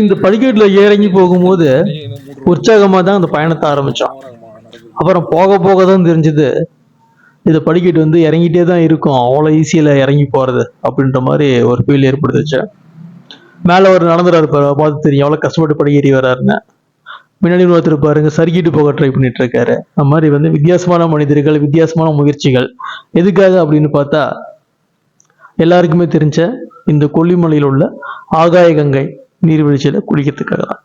இந்த படிக்கட்டில் இறங்கி போகும்போது உற்சாகமாக தான் அந்த பயணத்தை ஆரம்பித்தோம் அப்புறம் போக போக தான் தெரிஞ்சது இந்த படிக்கட்டு வந்து இறங்கிட்டே தான் இருக்கும் அவ்வளோ ஈஸியில் இறங்கி போகிறது அப்படின்ற மாதிரி ஒரு ஃபீல் ஏற்படுத்துச்சு. மேலே ஒரு நடந்துடா இருப்பார் பார்த்து தெரியும் எவ்வளோ கஷ்டப்பட்டு படிக்கேறி வராருன்னு. முன்னாடி ஒருத்தர் பாருங்க சறுக்கிட்டு போக ட்ரை பண்ணிட்டு இருக்காரு அந்த மாதிரி வந்து வித்தியாசமான மனிதர்கள் வித்தியாசமான முயற்சிகள். எதுக்காக அப்படின்னு பார்த்தா எல்லாருக்குமே தெரிஞ்ச இந்த கொல்லிமலையில் உள்ள ஆகாய கங்கை நீர்வீழ்ச்சியில் குளிக்கிறதுக்காக தான்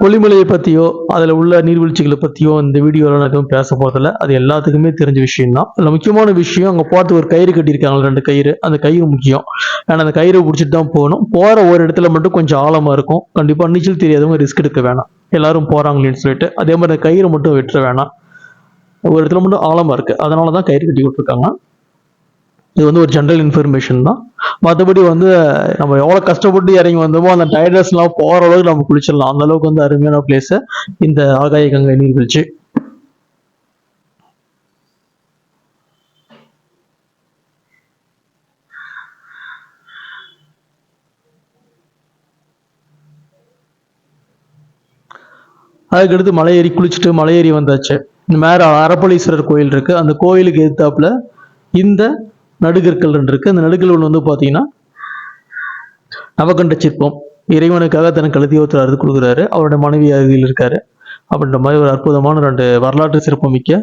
கொல்லிமலையை பற்றியோ அதில் உள்ள நீர்வீழ்ச்சிகளை பற்றியோ இந்த வீடியோவில் நான் எதுவும் பேச போகிறதில்ல அது எல்லாத்துக்குமே தெரிஞ்ச விஷயம் தான் அதில் முக்கியமான விஷயம் அங்கே பார்த்து ஒரு கயிறு கட்டியிருக்காங்க ரெண்டு கயிறு. அந்த கயிறு முக்கியம். ஏன்னா அந்த கயிறை பிடிச்சிட்டு தான் போகணும். போகிற ஒரு இடத்துல மட்டும் கொஞ்சம் ஆழமாக இருக்கும். கண்டிப்பாக நீச்சல் தெரியாதவங்க ரிஸ்க் எடுக்க வேணாம். எல்லாரும் போகிறாங்களேன்னு சொல்லிட்டு அதே மாதிரி அந்த கயிறை மட்டும் வெட்டுற வேணாம். ஒரு இடத்துல மட்டும் ஆழமாக இருக்குது அதனால தான் கயிறு கட்டி விட்டுருக்காங்க இது வந்து ஒரு ஜென்ரல் இன்ஃபர்மேஷன் தான். மற்றபடி வந்து நம்ம எவ்வளோ கஷ்டப்பட்டு இறங்கி வந்தோமோ அந்த டயர்டஸ்லாம் போகிற அளவுக்கு நம்ம குளிச்சிடலாம். அந்த அளவுக்கு வந்து அருமையான பிளேஸு இந்த ஆகாய கங்கை நீர்வீழ்ச்சி அதுக்கடுத்து மலை ஏறி குளிச்சுட்டு மலை ஏறி வந்தாச்சு. இந்த மேலே அரப்பளீஸ்வரர் கோயில் இருக்கு. அந்த கோயிலுக்கு எதிர்த்தாப்புல இந்த நடுகற்கள் இருக்கு. அந்த நடுகல் வந்து பார்த்தீங்கன்னா நவகண்ட சிற்பம். இறைவனுக்காக தன் கழுதி ஒருத்தர் அறுத்து கொடுக்குறாரு. அவருடைய மனைவி அருகில் இருக்காரு. அப்படின்ற மாதிரி ஒரு அற்புதமான ரெண்டு வரலாற்று சிறப்புமிக்க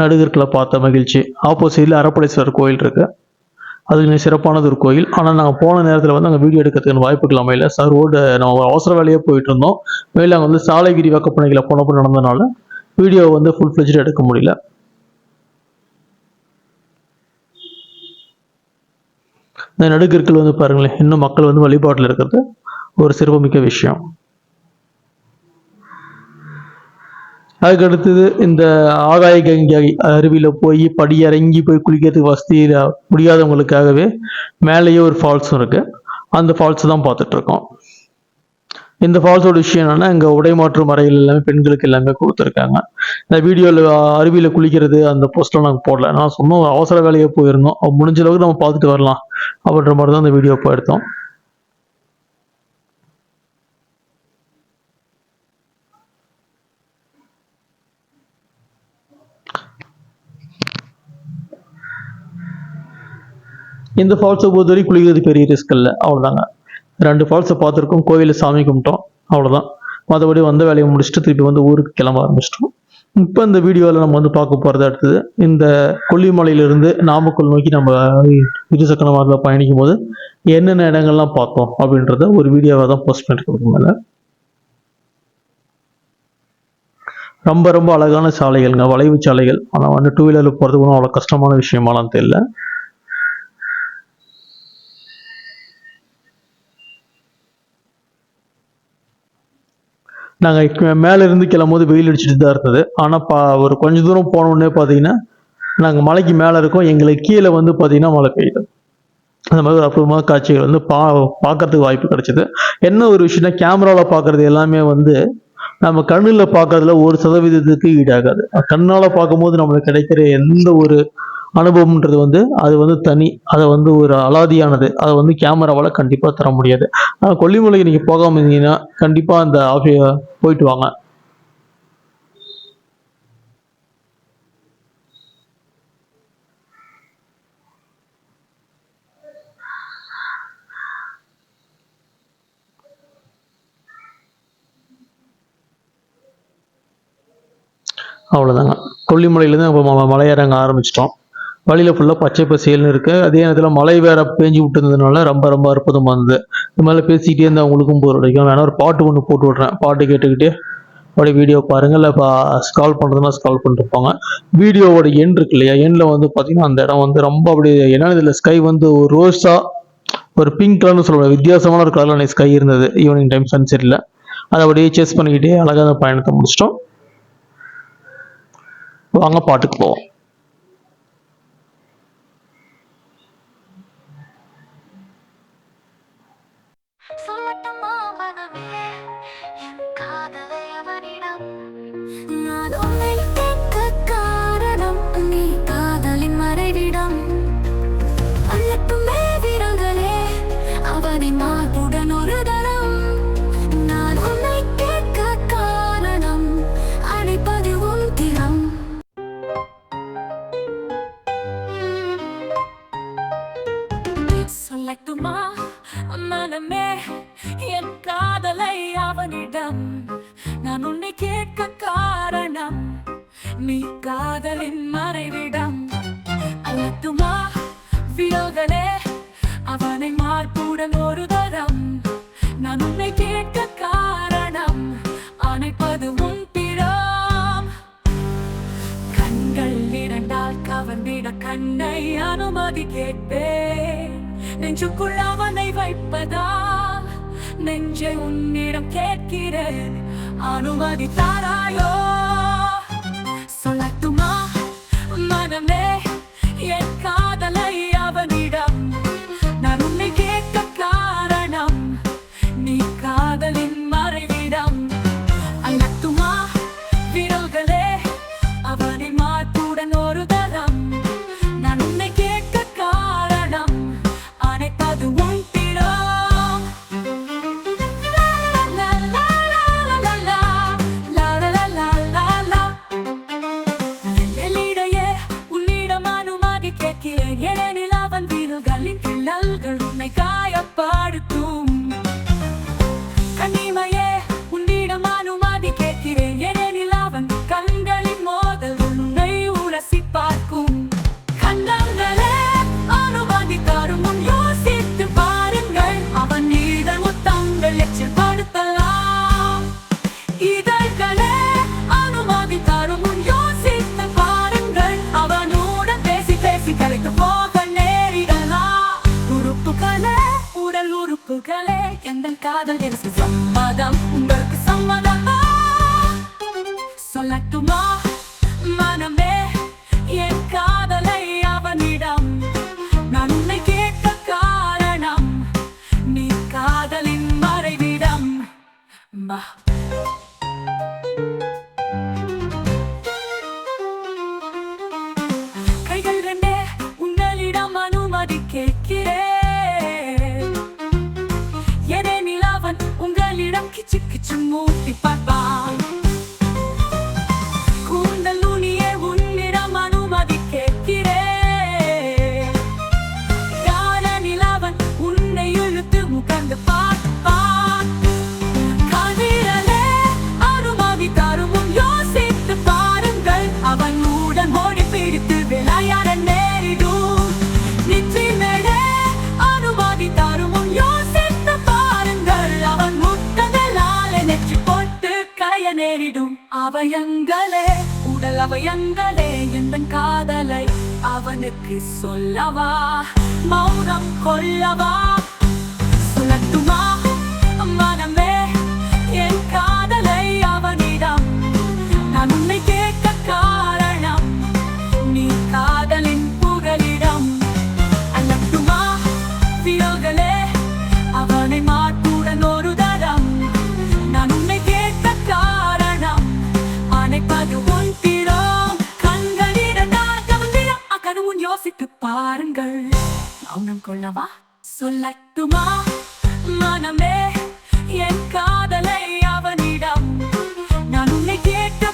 நடுகற்களை பார்த்த மகிழ்ச்சி. ஆப்போசிட்டில் அரப்பளீஸ்வரர் கோயில் இருக்கு. அது சிறப்பானது ஒரு கோயில். ஆனால் நாங்கள் போன நேரத்தில் வந்து அங்கே வீடியோ எடுக்கிறதுக்கு வாய்ப்புகள் அமையல. சார் ரோடு நம்ம அவசர வேலையாக போயிட்டு இருந்தோம். மேலே அங்கே வந்து சாலை விரிவாக்க பணிகளை போனப்போ நடந்தனால வீடியோ வந்து ஃபுல் ஃப்ளெஜ்டு எடுக்க முடியல. இந்த நடுக்கற்கள் வந்து பாருங்களேன் இன்னும் மக்கள் வந்து வழிபாட்டில் இருக்கிறது ஒரு சிறப்புமிக்க விஷயம். அதுக்கு அடுத்தது இந்த ஆதாய கங்கை அருவியில் போய் படி இறங்கி போய் குளிக்கிறதுக்கு வசதி முடியாதவங்களுக்காகவே மேலேயே ஒரு ஃபால்ஸும் இருக்குது அந்த ஃபால்ஸ் தான் பார்த்துட்ருக்கோம் இந்த ஃபால்ஸோட விஷயம் என்னன்னா இங்கே உடை மாற்று அறைகள் எல்லாமே பெண்களுக்கு எல்லாமே கொடுத்துருக்காங்க. இந்த வீடியோவில் அருவியில் குளிக்கிறது அந்த போஸ்ட்லாம் நாங்கள் போடல. நான் சொன்னோம் அவசர வேலையாக போயிருந்தோம். அப்ப முடிஞ்ச அளவுக்கு நம்ம பார்த்துட்டு வரலாம். அப்படின்ற மாதிரி தான் அந்த வீடியோ இப்போ எடுத்தோம். இந்த ஃபால்ஸை பொறுத்தவரை குளிக்கிறது பெரிய ரிஸ்க் இல்லை. அவ்வளோதாங்க ரெண்டு ஃபால்ஸை பார்த்துருக்கோம். கோவிலில் சாமி கும்பிட்டோம். அவ்வளோதான் மற்றபடி வந்த வேலையை முடிச்சுட்டு திருப்பி வந்து ஊருக்கு கிளம்ப ஆரம்பிச்சிட்டோம். இப்போ இந்த வீடியோவில் நம்ம வந்து பார்க்க போகிறது அடுத்தது. இந்த கொல்லிமலையிலிருந்து நாமக்கல் நோக்கி நம்ம இருசக்கர வாரத்தில் பயணிக்கும் போது என்னென்ன இடங்கள்லாம் பார்த்தோம் அப்படின்றத ஒரு வீடியோவை தான் போஸ்ட் பண்ணிட்டு மேலே. ரொம்ப ரொம்ப அழகான சாலைகள்ங்க. வளைவு சாலைகள். ஆனால் வந்து டூ வீலரில் போகிறதுக்கு ஒன்றும் அவ்வளோ கஷ்டமான விஷயமாலாம் தெரியல. நாங்கள் மேலே இருந்து கிளம்பும்போது வெயில் அடிச்சுட்டு தான் இருந்தது. ஆனால் பா ஒரு கொஞ்ச தூரம் போன உடனே பார்த்தீங்கன்னா நாங்கள் மலைக்கு மேலே இருக்கோம். எங்களுக்கு கீழே வந்து பார்த்தீங்கன்னா மழை பெய்யுது. அந்த மாதிரி ஒரு அற்புதமான காட்சிகள் வந்து பா பார்க்கறதுக்கு வாய்ப்பு கிடைச்சிது. என்ன ஒரு விஷயம்னா கேமராவில் பார்க்கறது எல்லாமே வந்து நம்ம கண்ணில் பார்க்கறதுல ஒரு சதவீதத்துக்கு ஈடாகாது. கண்ணால் பார்க்கும்போது நம்மளுக்கு கிடைக்கிற எந்த ஒரு அனுபவம்ன்றது வந்து அது வந்து தனி அதை வந்து ஒரு அலாதியானது. அதை வந்து கேமராவால் கண்டிப்பாக தர முடியாது. ஆனால் கொல்லிமலைக்கு நீங்கள் போகாம இருந்தீங்கன்னா கண்டிப்பாக அந்த ஆஃபி போயிட்டு வாங்க. அவ்வளோதாங்க கொல்லிமலையிலேருந்து நம்ம ம- மலையேறங்க ஆரம்பிச்சிட்டோம். வழியில் ஃபுல்லாக பச்சை பசேல்னு இருக்கு. அதே நேரத்தில் மழை வேற பேஞ்சு விட்டுருந்ததுனால ரொம்ப ரொம்ப அற்புதமாக இருந்தது இது மாதிரி பேசிக்கிட்டே இருந்தால் உங்களுக்கும் போர் அடிக்கும். வேணா ஒரு பாட்டு ஒன்று போட்டு விட்றேன். பாட்டு கேட்டுக்கிட்டே அப்படியே வீடியோ பாருங்கள் இல்லை இப்போ ஸ்கால் பண்ணுறதுனா ஸ்கால் பண்ணிருப்பாங்க வீடியோவோட எண் இருக்கு இல்லையா? எண்ணில் வந்து பார்த்தீங்கன்னா அந்த இடம் வந்து ரொம்ப அப்படியே ஏன்னா இதில் ஸ்கை வந்து ஒரு ரோஸாக ஒரு பிங்க் கலர்னு சொல்லுவாங்க வித்தியாசமான ஒரு கலரில் ஸ்கை இருந்தது. ஈவினிங் டைம் சன்செட்டில் அதை அப்படியே சேஸ் பண்ணிக்கிட்டே அழகாக பயணத்தை முடிச்சிட்டோம். வாங்க பாட்டுக்கு போவோம். அவனை மார்புடன் ஒரு தரம். நான் உன்னை கேட்க காரணம். அணைப்பது உன் பிறம் கண்கள் இரண்டால் கவர்ந்திட கண்ணை அனுமதி கேட்பேன். நெஞ்சுக்குள் அவனை வைப்பதா? நெஞ்சை உன்னிடம் கேட்கிறேன். அனுமதி தாராயோ? சொல்லட்டுமா? மனமே சம்மதம் எனக்கு சம்மதம் உங்களுக்கு சம்மதமா சொல்லட்டுமா மனமே என் காதலை அவனிடம் நான் உன்னை கேட்க காரணம் நீ காதலின் மறைவிடம் மா அவயங்களே உடல் அவயங்களே என் காதலை அவனுக்கு சொல்லவா? மௌனம் கொள்ளவா? சொல்லட்டுமா கொள்ளவா? சொல்லட்டுமா? மனமே என் காதலை அவனிடம். நான் உன்னை கேட்ட